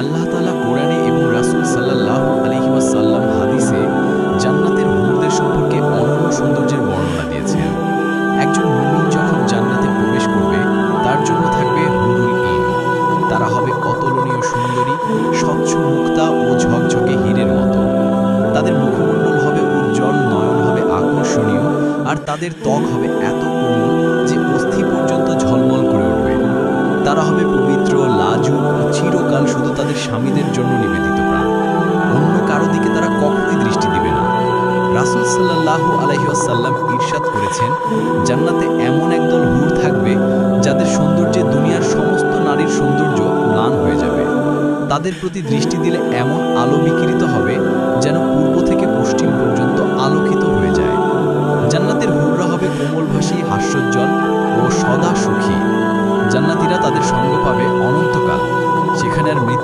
আল্লাহ তালা কোরআনে এবং রাসূল সাল্লাল্লাহু আলাইহি ওয়াসাল্লাম হাদিসে জান্নাতের হুরদের সম্পর্কে অনন্য সৌন্দর্যের বর্ণনা দিয়েছেন। একজন মুমিন যখন জান্নাতে প্রবেশ করবে, তার জন্য থাকবে হুরুল ইন তারা হবে অতুলনীয় সুন্দরী, স্বচ্ছ মুক্তা ও ঝকঝকে হীরের মতো। তাদের মুখমণ্ডল হবে উজ্জ্বল, নয়ন হবে আকর্ষণীয়, আর তাদের ত্বক হবে এত তাদের স্বামীদের জন্য নিবেদিত প্রাণ। অন্য কারও দিকে তারা কখনোই দৃষ্টি দিবে না। রাসূল সাল্লাল্লাহু আলাইহি ওয়াসাল্লাম ইরশাদ করেছেন, জান্নাতে এমন একদল হুর থাকবে যাদের সৌন্দর্যে দুনিয়ার সমস্ত নারীর সৌন্দর্য ম্লান হয়ে যাবে। তাদের প্রতি দৃষ্টি দিলে এমন আলো বিকিরিত হবে যেন পূর্ব থেকে পশ্চিম পর্যন্ত আলোকিত হয়ে যায়। জান্নাতের হুররা হবে কোমলভাষী হাস্যোজ্জ্বল ও সদা সুখী। জান্নাতীরা তাদের সঙ্গ পাবে